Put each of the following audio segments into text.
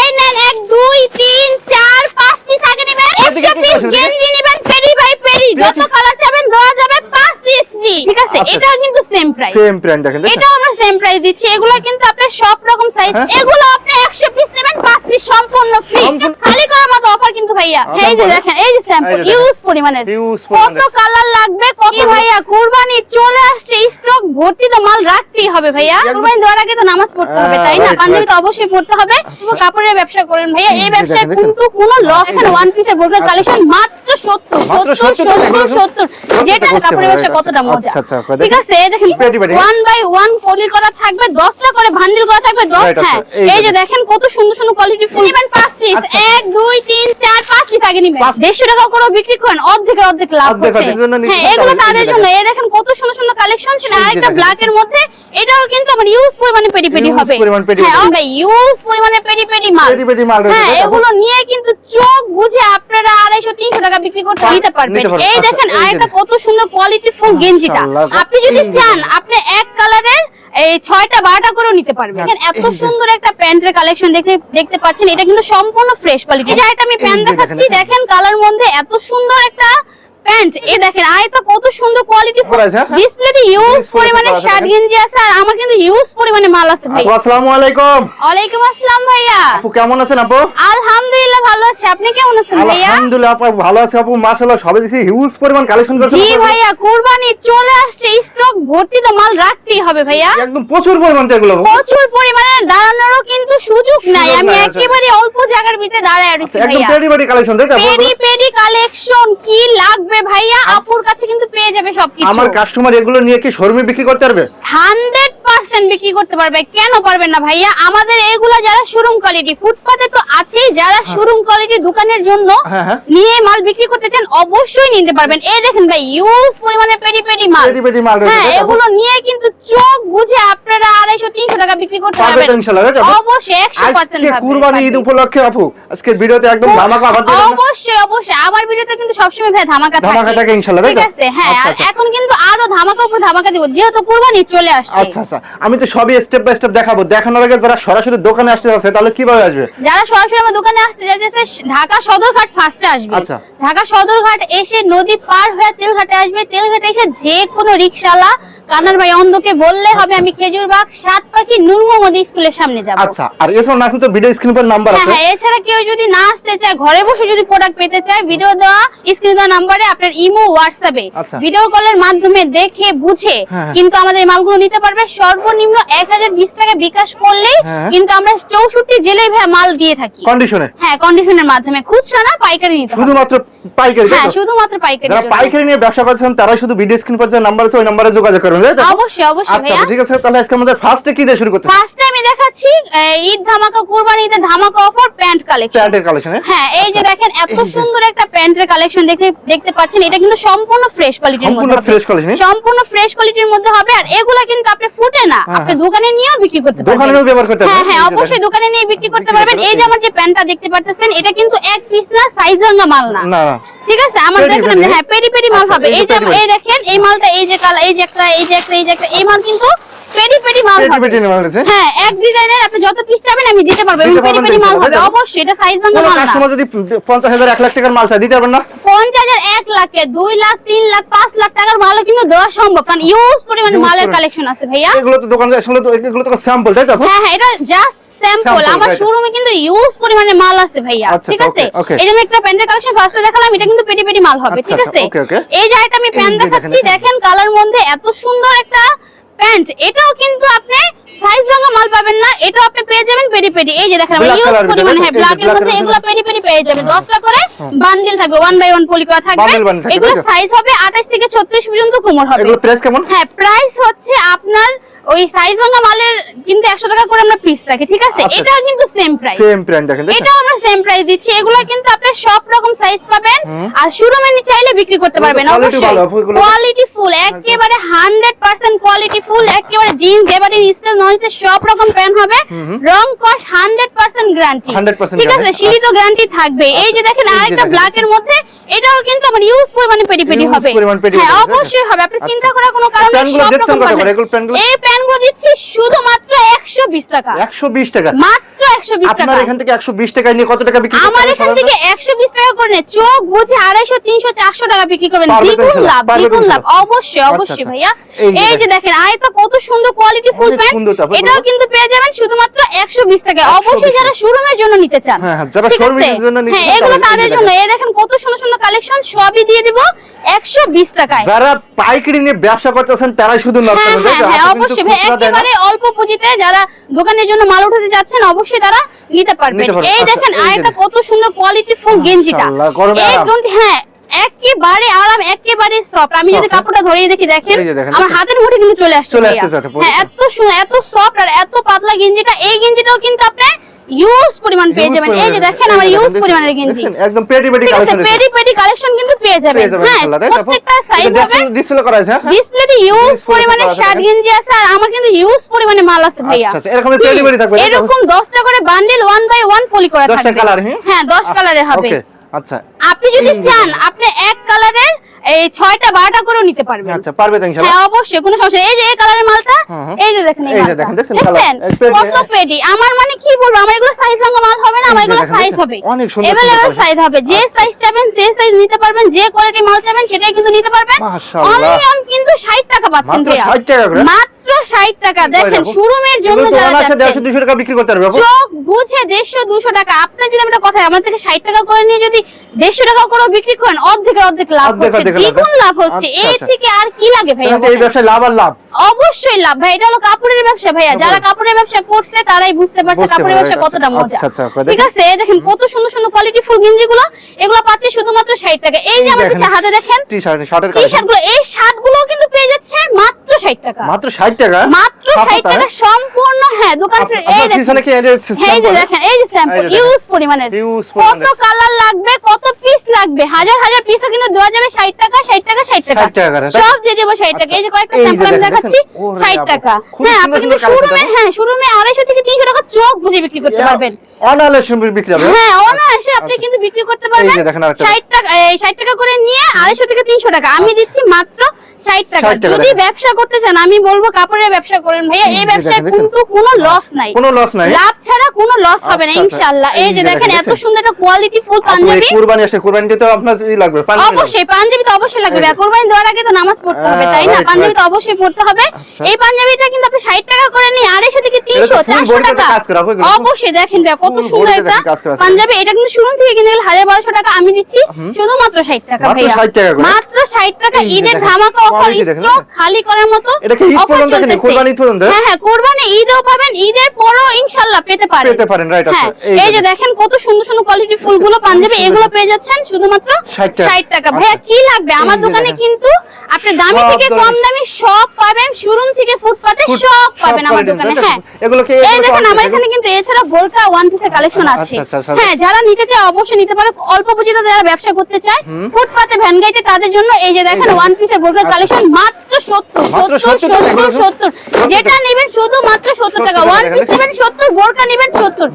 এই নেন এক দুই তিন চার পাঁচ পিস আগে নেবেন। এদিকে 100 পিস গেঞ্জি নেবেন পেরি বাই পেরি যত কালার চাবেন দেওয়া যাবে পাঁচ পিস ফ্রি ঠিক আছে? আচ্ছা। এটাও কিন্তু সেম প্রাইস সেম দেখেন? এটাও আমরা সেম প্রাইস দিচ্ছি। এগুলো কিন্তু আপনার সব রকম সাইজ হ্যাঁ। এগুলো আপনি 100 পিস নেবেন 5 পিস সম্পূর্ণ ফ্রি খালি কিন্তু ভাইয়া। আচ্ছা, এই যে দেখেন এই যে স্যাম্পল এই যে দেখেন। ইউজ পরিমাণের। কত কালার লাগবে কত ভাইয়া কুরবানি চলে আসছে স্টক ভর্তি তো মাল রাখতেই হবে ভাইয়া। কুরবানি দেওয়ার আগে তো নামাজ পড়তে হবে তাই না? পাঞ্জাবি তো অবশ্যই পড়তে হবে। কাপড়ের ব্যবসা করেন ভাইয়া। এই এই ব্যবসায় দেখেন, দেখেন। কিন্তু কোনো লস এখানে ওয়ান পিসের বোরকার কালেকশন মাত্র 70 70 70 70 70 যেটা কাপড়ের ব্যবসা কতটা মজা। আচ্ছা, আচ্ছা, ঠিক আছে দেখেন। ওয়ান বাই ওয়ান পলি করা থাকবে 10টা করে বান্ডিল করা থাকবে 10 হ্যাঁ আচ্ছা, এই যে দেখেন। কত সুন্দর সুন্দর কোয়ালিটি ফুল। 5 পিস আচ্ছা। 1 2 3 4 5 পিস আগে নেবেন। পাঁচ- 150 টাকা করে বিক্রি করেন অর্ধেকের অর্ধেক লাভ হচ্ছে। হ্যাঁ এগুলো তাদের জন্য। এই দেখেন কত সুন্দর সুন্দর কালেকশন ছিল আরেকটা ব্ল্যাক এর মধ্যে এটাও কিন্তু আমার ইউজ পরিমাণে পেডি পেডি হবে। হ্যাঁ আমরা ইউজ পরিমাণে পেডি পেডি মাল। পেডি পেডি মাল হ্যাঁ এগুলো নিয়ে কিন্তু চোখ বুঝে আপনারা আড়াইশো তিনশো টাকা বিক্রি করতে পার- নিতে পারবেন। এই আচ্ছা, দেখেন এই আরেকটা কত সুন্দর কোয়ালিটি ফুল গেঞ্জিটা। আপনি যদি চান আপনি এক কালারের এই ছয়টা বারোটা করে নিতে পারবেন। আচ্ছা, দেখেন এত সুন্দর একটা প্যান্টের কালেকশন দেখতে দেখতে পাচ্ছেন এটা কিন্তু সম্পূর্ণ ফ্রেশ কোয়ালিটি যা এটা আমি প্যান্ট দেখাচ্ছি। দেখেন। কালার মধ্যে এত সুন্দর একটা প্যান্ট এ দেখেন আরেকটা কত সুন্দর কোয়ালিটি? ডিসপ্লেতে ইউজ পরিমাণে শার্ট গেঞ্জি আছে আর আমার কিন্তু ইউজ পরিমাণে মাল আছে ভাই। আসসালামু আলাইকুম। ওয়ালাইকুম আসসালাম ভাইয়া। আপু কেমন আছেন আপু? আলহামদুলিল্লাহ ভালো আছি। আপনি কেমন আছেন ভাইয়া? আলহামদুলিল্লাহ আপু ভালো আছে আপু মাশাআল্লাহ সবে দেখছি হিউজ পরিমাণ কালেকশন করেছেন জি ভাইয়া কুরবানি চলে আসছে স্টক ভর্তি তো মাল রাখতেই হবে ভাইয়া। একদম প্রচুর পরিমাণ এগুলো। প্রচুর পরিমাণে দাঁড়ানোরও কিন্তু সুযোগ নাই। আমি। একেবারে অল্প জায়গার ভিতরে দাঁড়ায় রয়েছি আচ্ছা, একদম পেডি পেডি কালেকশন তাই তো পেডি পেডি কালেকশন কি লাগবে ভাইয়া? আপুর কাছে কিন্তু পেয়ে যাবে সবকিছু। আমার কাস্টমার এগুলো নিয়ে কি শোরুমে বিক্রি করতে পারবে? হান্ড্রেড পার্সেন্ট বিক্রি করতে পারবে। কেন পারবেন না ভাইয়া? আমাদের এগুলা যারা শোরুম কোয়ালিটি ফুটপাতে তো আছেই যারা শোরুম কোয়ালিটি দোকানের জন্য হ্যাঁ, হ্যাঁ। নিয়ে মাল বিক্রি করতে চান অবশ্যই নিতে পারবেন। এই দেখেন ভাই ইউজ পরিমাণে পেডি পেডি মাল পেডি পেডি মাল হ্যাঁ? এগুলো নিয়ে কিন্তু চোখ বুঝে আপনারা আড়াইশো তিনশো টাকা বিক্রি করতে পারবেন? অবশ্যই একশো পার্সেন্ট কুরবানি ঈদ উপলক্ষে আপু আজকের ভিডিওতে একদম ধামাকা অবশ্যই অবশ্যই। আমার ভিডিওতে কিন্তু সবসময় ভাই ধামাকা ধামাকা থাকে ইনশাআল্লাহ, ঠিক আছে হ্যাঁ আচ্ছা, আচ্ছা। এখন কিন্তু আরও ধামাকা উপর ধামাকা দিব যেহেতু কুরবানি চলে আসছে। আচ্ছা আচ্ছা। আমি তো সবই স্টেপ বাই স্টেপ দেখাবো। দেখানোর আগে যারা সরাসরি দোকানে আসতে যাচ্ছে তাহলে কীভাবে আসবে? যারা সরাসরি আমার দোকানে আসতে চাইতেছে ঢাকা সদরঘাট ফার্স্টে আসবে। আচ্ছা। ঢাকা সদরঘাট এসে নদী পার হয়ে তেলঘাটে আসবে। তেলঘাটে এসে যে কোনো রিক্সালা কানার ভাই অন্ধকে বললে হবে আমি খেজুরবাগ সাত পাখি নূর মোহাম্মদ স্কুলের সামনে যাব। আচ্ছা আর এছাড়া তো ভিডিও স্ক্রিন পর নাম্বার হ্যাঁ আছে? হ্যাঁ এছাড়া কেউ যদি না আসতে চায় ঘরে বসে যদি প্রোডাক্ট পেতে চায় ভিডিও দেওয়া স্ক্রিন দেওয়া নাম্বারে আপনার ইমো হোয়াটসঅ্যাপে। ভিডিও কলের মাধ্যমে দেখে বুঝে হ্যাঁ। কিন্তু আমাদের মালগুলো নিতে পারবে। সর্বনিম্ন এক হাজার বিশ টাকা বিকাশ করলেই হ্যাঁ। কিন্তু আমরা চৌষট্টি জেলায় ভাই মাল দিয়ে থাকি। কন্ডিশনে হ্যাঁ কন্ডিশনের মাধ্যমে। খুচরা না পাইকারি নিতে শুধুমাত্র পাইকারি হ্যাঁ শুধুমাত্র পাইকারি যারা পাইকারি নিয়ে ব্যবসা করছেন তারা শুধু ভিডিও স্ক্রিন পর যে নাম্বার আছে ওই নাম্বারে যোগাযোগ করবেন। তাই অবশ্যই অবশ্যই আচ্ছা ভাইয়া। ঠিক আছে তাহলে আজকে আমাদের ফার্স্টে কি দিয়ে শুরু করতে ফার্স্ট আমি দেখাচ্ছি ঈদ ধামাকা কুরবানি ঈদের ধামাকা অফার প্যান্ট কালেকশন প্যান্টের কালেকশন হ্যাঁ? এই যে দেখেন এত সুন্দর একটা প্যান্টের কালেকশন দেখতে দেখতে পাচ্ছেন এটা কিন্তু সম্পূর্ণ ফ্রেশ কোয়ালিটির সম্পূর্ণ মধ্যে হবে। fresh quality? সম্পূর্ণ ফ্রেশ কোয়ালিটির মধ্যে হবে আর এগুলা কিন্তু আপনি ফুটে না হ্যাঁ, আপনি হ্যাঁ। দোকানে নিয়েও বিক্রি করতে পারবেন। দোকানেও ব্যবহার করতে হ্যাঁ পারবেন। হ্যাঁ এই যে অবশ্যই দোকানে নিয়ে বিক্রি করতে পারবেন। এই যে আমার যে প্যান্টটা দেখতে পারতেছেন এটা কিন্তু এক পিস না সাইজ ভাঙা মাল না। না ঠিক আছে? আমার দেখেন হ্যাঁ পেডি পেডি মাল আচ্ছা, হবে। এই যে এই দেখেন এই মালটা এই যে কালা এই যে একটা এই যে একটা এই যে একটা এই মাল কিন্তু পেডি পেডি মাল পেটি হবে। পেটি নেওয়া হ্যাঁ এক ডিজাইনের আপনি যত পিস চাবেন আমি দিতে পারব। এবং পেডি পেডি মাল হবে। অবশ্যই এটা সাইজ ভাঙা মাল না। কাস্টমার যদি পঞ্চাশ হাজার এক লাখ টাকার মাল চায় দিতে পারবেন না? পঞ্চাশ হাজার এক লাখে দুই লাখ তিন লাখ পাঁচ লাখ টাকার মালও কিন্তু দেওয়া সম্ভব। কারণ ইউজ পরিমাণে মালের কালেকশন আছে ভাইয়া। এগুলো তো দোকানে আসলে তো এগুলো তো স্যাম্পল তাই তো? হ্যাঁ হ্যাঁ এটা জাস্ট স্যাম্পল আমার right. শোরুমে কিন্তু ইউজ পরিমাণে মাল আছে ভাইয়া। আচ্ছা, ঠিক আচ্ছা, আছে? okay, okay. এই যে আমি একটা প্যান্টের কালেকশন ফার্স্টে দেখালাম এটা কিন্তু পেটি পেটি মাল হবে আচ্ছা, ঠিক আছে. এই যে আমি প্যান্ট দেখাচ্ছি। দেখেন কালার মধ্যে এত সুন্দর একটা প্যান্ট এটাও কিন্তু আপনি সাইজ ভাঙা মাল পাবেন না এটা আপনি পেয়ে যাবেন পেডি পেডি। এই যে দেখেন Black ইউজ পরিমাণে এই হ্যাঁ ব্ল্যাক এর মধ্যে এগুলো। পেডি পেডি পেয়ে যাবে 10টা করে বান্ডিল থাকবে ওয়ান বাই ওয়ান পলি করা থাকবে। এগুলো সাইজ হবে 28 থেকে 36 পর্যন্ত কোমর হবে। এগুলো প্রাইস কেমন? হ্যাঁ প্রাইস হচ্ছে আপনার ওই সাইজ ভাঙা মালের কিন্তু 100 টাকা করে আমরা পিস রাখি ঠিক আছে? আচ্ছা। এটাও কিন্তু সেম প্রাইস সেম ব্র্যান্ড দেখেন এটাও আমরা সেম প্রাইস দিচ্ছি। এগুলো কিন্তু আপনি সব রকম সাইজ পাবেন আর শোরুমে নি চাইলে বিক্রি করতে পারবেন অবশ্যই। কোয়ালিটি ফুল একেবারে 100% কোয়ালিটি ফুল একেবারে জিন্স এবারে স্টাইল নন সব রকম প্যান্ট হবে। রং কস 100% গ্যারান্টি ঠিক আছে? সিলি তো গ্যারান্টি থাকবে। এই যে দেখেন আরেকটা ব্ল্যাক এর মধ্যে এটাও কিন্তু আমার ইউজ পরিমাণে পেডি পেডি হবে। হ্যাঁ? অবশ্যই হবে। আপনি আচ্ছা। চিন্তা করার কোনো কারণ নেই সব রকম এই প্যান্টগুলো দিচ্ছি শুধুমাত্র 120 টাকা। একশো বিশ টাকা? মাত্র একশো বিশ টাকা। আপনার এখান থেকে একশো বিশ টাকায় নিয়ে কত টাকা বিক্রি আমার এখান থেকে একশো বিশ টাকা করে নেয় চোখ বুঝে আড়াইশো তিনশো চারশো টাকা বিক্রি করবেন। দ্বিগুণ লাভ দ্বিগুণ লাভ। অবশ্যই আচ্ছা, অবশ্যই আচ্ছা। ভাইয়া। এই যে দেখেন। আয়তা কত সুন্দর কোয়ালিটি ফুল প্যান্ট এটাও কিন্তু পেয়ে যাবেন শুধুমাত্র একশো বিশ টাকায়। অবশ্যই যারা জন্য নিতে চান। হ্যাঁ, হ্যাঁ, যারা? এর জন্য নিতে হ্যাঁ এগুলো তাদের জন্য। এই দেখেন কত সুন্দর সুন্দর কালেকশন সবই দিয়ে দিব একশো বিশ টাকায়। যারা পাইকারি নিয়ে ব্যবসা করতেছেন তারাই শুধু নক হ্যাঁ করবেন হ্যাঁ হ্যাঁ অবশ্যই। একেবারে অল্প পুঁজিতে যারা দোকানের জন্য মাল উঠাতে যাচ্ছেন অবশ্যই তারা নিতে পারবেন। এই আচ্ছা, দেখেন আরেকটা কত সুন্দর কোয়ালিটি ফুল গেঞ্জিটা। আরাম। হ্যাঁ একেবারে আরাম একেবারে সফট আমি যদি? কাপড়টা ধরিয়ে দেখি দেখেন আমার হাতের মুঠে কিন্তু চলে আসছে। আচ্ছা, হ্যাঁ এত সুন্দর এত সফট আর এত পাতলা গেঞ্জিটা এই গেঞ্জিটাও কিন্তু আপনি ইউজ পরিমাণ পেয়ে যাবেন। এই যে দেখেন আমার ইউজ পরিমাণের গেঞ্জি। একদম কালেকশন পেডি পেডি কালেকশন কিন্তু পেয়ে যাবেন। হ্যাঁ? প্রত্যেকটা সাইজ হবে। ডিসপ্লে করা আছে হ্যাঁ? ডিসপ্লেতে ইউজ পরিমাণে করা আছে, শার্ট গেঞ্জি আছে আর আমার কিন্তু ইউজ পরিমাণে মাল আছে ভাইয়া। আচ্ছা, আচ্ছা, এরকম পেডি পেডি থাকবে? এরকম 10টা করে bundle one by one poly করা থাকবে। কালার হ্যাঁ? হ্যাঁ 10 কালারের হবে। ওকে আচ্ছা। আপনি যদি চান আপনি এক কালারের এই 6টা 12টা করেও নিতে পারবেন আচ্ছা পারবে তো ইনশাআল্লাহ হ্যাঁ অবশ্যই কোনো সমস্যা এই যে এই কালারের মালটা হুম, হুম। এই যে দেখেন এই যে মালটা। দেখেন, দেখছেন দেখছেন? কালার? এই পেডি, কত পেডি আমার মানে কি বলব আমার এগুলো সাইজ লঙ্গা মাল হবে না আমার এগুলো সাইজ হবে অনেক সুন্দর সাইজ হবে যে আচ্ছা, সাইজ চাবেন সেই সাইজ নিতে পারবেন যে কোয়ালিটি মাল চাবেন সেটাই কিন্তু নিতে পারবেন মাশাআল্লাহ। অনলি অন কিন্তু 60 টাকা পাচ্ছেন মাত্র 60 টাকা করে? মাত্র 60 টাকা। দেখেন। শোরুমের জন্য এগুলো যারা অনায়াসে 150 200 টাকা বিক্রি করতে পারবে। চোখ বুঝে দেড়শো দুশো টাকা। আপনার যদি আমরা কথা আমার থেকে ষাট টাকা করে নিয়ে যদি দেড়শো টাকা করে বিক্রি করেন অর্ধেক লাভ অর্ধেক হচ্ছে। লাভ, দ্বিগুণ লাভ হচ্ছে। আচ্ছা, এর আচ্ছা। থেকে আর কি লাগে ভাইয়া এই ব্যবসায় লাভ আর লাভ। অবশ্যই লাভ। ভাই এটা হলো কাপড়ের ব্যবসা ভাইয়া। যারা কাপড়ের ব্যবসা করছে তারাই বুঝতে পারছে কাপড়ের ব্যবসা আচ্ছা, কতটা মজা। আচ্ছা, আচ্ছা, দেখেন। ঠিক আছে দেখেন কত সুন্দর সুন্দর কোয়ালিটি ফুল গেঞ্জি গুলো এগুলো পাচ্ছে শুধুমাত্র ষাট টাকা। এই যে আমার হাতে দেখেন টি-শার্ট শার্টের টি গুলো এই শার্টগুলো কিন্তু পেয়ে যাচ্ছে মাত্র ষাট টাকা। মাত্র 60 টাকা? মাত্র সাত ষাট হাতা, টাকা সম্পূর্ণ হ্যাঁ দোকান এই দেখেন। কি এই যে হ্যাঁ? দেখেন এই যে স্যাম্পল এই যে দেখেন। ইউজ পরিমাণের। কত কালার লাগবে কত পিস লাগবে? হাজার হাজার পিসও কিন্তু দেওয়া যাবে 60 টাকা 60 টাকা 60 টাকা। 60? সব দিয়ে দেবো 60 টাকা। এই যে কয়েকটা স্যাম্পল আমি দেখাচ্ছি ওরে 60 টাকা। হ্যাঁ আপনি কিন্তু শোরুমে হ্যাঁ শোরুমে 250 থেকে 300 টাকা চোখ বুঝে বিক্রি করতে পারবেন। বিক্রি হবে। হ্যাঁ অনায়াসে আপনি আচ্ছা। কিন্তু বিক্রি করতে পারবেন। যে দেখেন আরেকটা। 60 টাকা এই 60 টাকা করে নিয়ে 250 থেকে 300 টাকা। আমি দিচ্ছি মাত্র 60 টাকা। যদি ব্যবসা করতে চান আমি বলব কাপড়ের ব্যবসা করেন ভাইয়া। এই ব্যবসায়। কিন্তু কোনো লস নাই। কোনো লস নাই। লাভ ছাড়া কোনো লস হবে না আচ্ছা, আচ্ছা। ইনশাআল্লাহ। এই যে দেখেন এত সুন্দর একটা কোয়ালিটি ফুল পাঞ্জাবি। কুরবানি আসে কুরবানিতে তো আপনার লাগবে পাঞ্জাবি অবশ্যই পাঞ্জাবি তো অবশ্যই লাগবে। কোরবানি দেওয়ার আগে তো নামাজ পড়তে হবে তাই না? পাঞ্জাবি তো অবশ্যই পড়তে হবে আচ্ছা। এই পাঞ্জাবিটা কিন্তু আপনি 60 টাকা করে নিয়ে 250 থেকে 300 এটা তো 400 টাকা। অবশ্যই দেখেন ভাই কত সুন্দর আছে। পাঞ্জাবি এটা কিন্তু শুরু থেকে কিনে গেলে 1200 টাকা আমি দিচ্ছি শুধুমাত্র 60 টাকা মাত্র ভাইয়া 60 টাকা করে? মাত্র 60 টাকা ঈদের ধামাকা অফার স্টক খালি করার মতো এটা কি ঈদ পর্যন্ত? চলতেছে। কুরবানি পর্যন্ত? হ্যাঁ হ্যাঁ কোরবানি ঈদেও পাবেন ঈদের পরও ইনশাআল্লাহ পেতে পারেন পেতে পারেন, right, হ্যাঁ আচ্ছা, এই যে দেখেন। দেখেন কত সুন্দর সুন্দর কোয়ালিটি ফুলগুলো পাঞ্জাবি এগুলো পেয়ে যাচ্ছেন শুধুমাত্র 60 টাকা। 60 টাকা ভাইয়া আচ্ছা। কি লাগবে আমার দোকানে কিন্তু আপনি দামি থেকে কম দামি সব পাবেন শোরুম থেকে ফুটপাতে সব পাবেন আমার দোকানে হ্যাঁ। এগুলো কি- এই দেখেন আমার এখানে কিন্তু এছাড়া বোরকা ওয়ান পিসের কালেকশন আচ্ছা, আছে। আচ্ছা, আচ্ছা। হ্যাঁ যারা নিতে চায় অবশ্যই নিতে পারে। অল্প পুঁজিতে যারা ব্যবসা করতে চায় ফুটপাতে ভ্যান তাদের জন্য এই যে দেখেন। ওয়ান পিসের বোরকার আচ্ছা। কালেকশন মাত্র 70 70 70 70 70 70 যেটা নেবেন শুধু মাত্র 70 টাকা। One piece. নেবেন 70 বোরকা নেবেন 70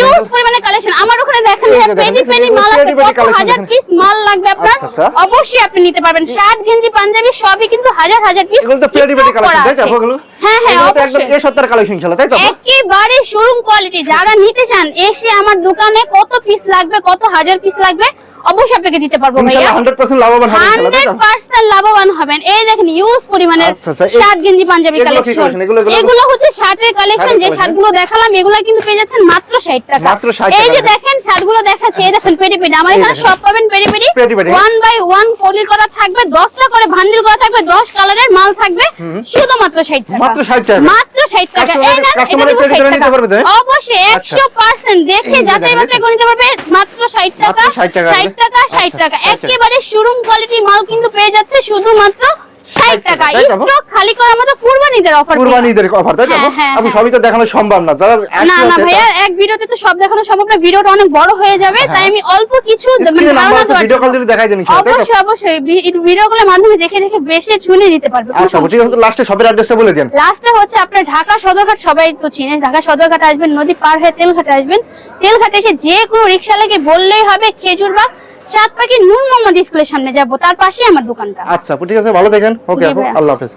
ইউজ পরিমাণে কালেকশন আমার ওখানে দেখেন যে হ্যাঁ এগুলো মাল আছে কত হাজার পিস মাল লাগবে আপনার। আচ্ছা, আচ্ছা। অবশ্যই আপনি নিতে পারবেন। শার্ট গেঞ্জি পাঞ্জাবি সবই কিন্তু হাজার হাজার পিস এগুলো তো কালেকশন তাই তো এগুলো? হ্যাঁ হ্যাঁ একদম এই সপ্তাহের কালেকশন ছিল তাই তো একেবারে শোরুম কোয়ালিটি যারা নিতে চান এসে আমার দোকানে কত পিস লাগবে কত হাজার পিস লাগবে অবশ্যই আপনাকে দিতে পারব ভাইয়া। 100% লাভবান হবেন এই দেখেন ইউজ পরিমাণের আচ্ছা, আচ্ছা, শার্ট গেঞ্জি পাঞ্জাবি কালেকশন এগুলো- হচ্ছে শার্টের কালেকশন যে শার্টগুলো দেখালাম এগুলো কিন্তু পেয়ে যাচ্ছেন মাত্র 60 টাকা। মাত্র 60 এই যে দেখেন শার্টগুলো দেখাচ্ছি এই দেখেন পেডি পেডি আমার এখানে সব পাবেন পেডি পেডি পেডি পেডি। ওয়ান বাই ওয়ান পলি করা থাকবে 10টা করে বান্ডিল করা থাকবে 10 কালারের মাল থাকবে শুধুমাত্র 60 টাকা। মাত্র 60 টাকা। মাত্র 60 টাকা। এই নেন এটা customer 60 নিতে টাকা। পারবে? অবশ্যই আচ্ছা। 100% দেখে যাচাই বাছাই করে নিতে পারবে মাত্র 60 টাকা মাত্র 60 টাকা 60 টাকা 60 আচ্ছা, আচ্ছা। একেবারে শোরুম কোয়ালিটি মাল কিন্তু পেয়ে যাচ্ছে শুধুমাত্র 60 টাকা। স্টক খালি করার মতো কুরবানিদের অফার কুরবানি অফার তাই তো? আপু? আপু। সবই তো দেখানো সম্ভব না। যারা না না ভাইয়া এক ভিডিওতে তো সব দেখানো সম্ভব না। ভিডিওটা অনেক বড় হয়ে যাবে তাই আমি অল্প কিছু তা- screen এ number ধারণা আছে, দেওয়ার ভিডিও কল যদি দেখাই দেন ইনশাআল্লাহ তাই তো? অবশ্যই অবশ্যই। ভিডিও মাধ্যমে দেখে দেখে বেশি শুনে নিতে পারবে। আচ্ছা ঠিক আছে লাস্টে শপের অ্যাড্রেসটা বলে দেন। লাস্টে হচ্ছে আপনার ঢাকা সদরঘাট সবাই তো চিনে ঢাকা সদরঘাট আসবেন নদী পার হয়ে তেলঘাটে আসবেন। তেলঘাটে এসে যে কোনো রিক্সা লেগে বললেই হবে খেজুরবাগ চাঁদ পাখি নূর মোহাম্মদ স্কুলের সামনে যাব তার পাশে আমার দোকানটা। আচ্ছা ঠিক আছে ভালো দেখেন। ওকে। আল্লাহ হাফেজ।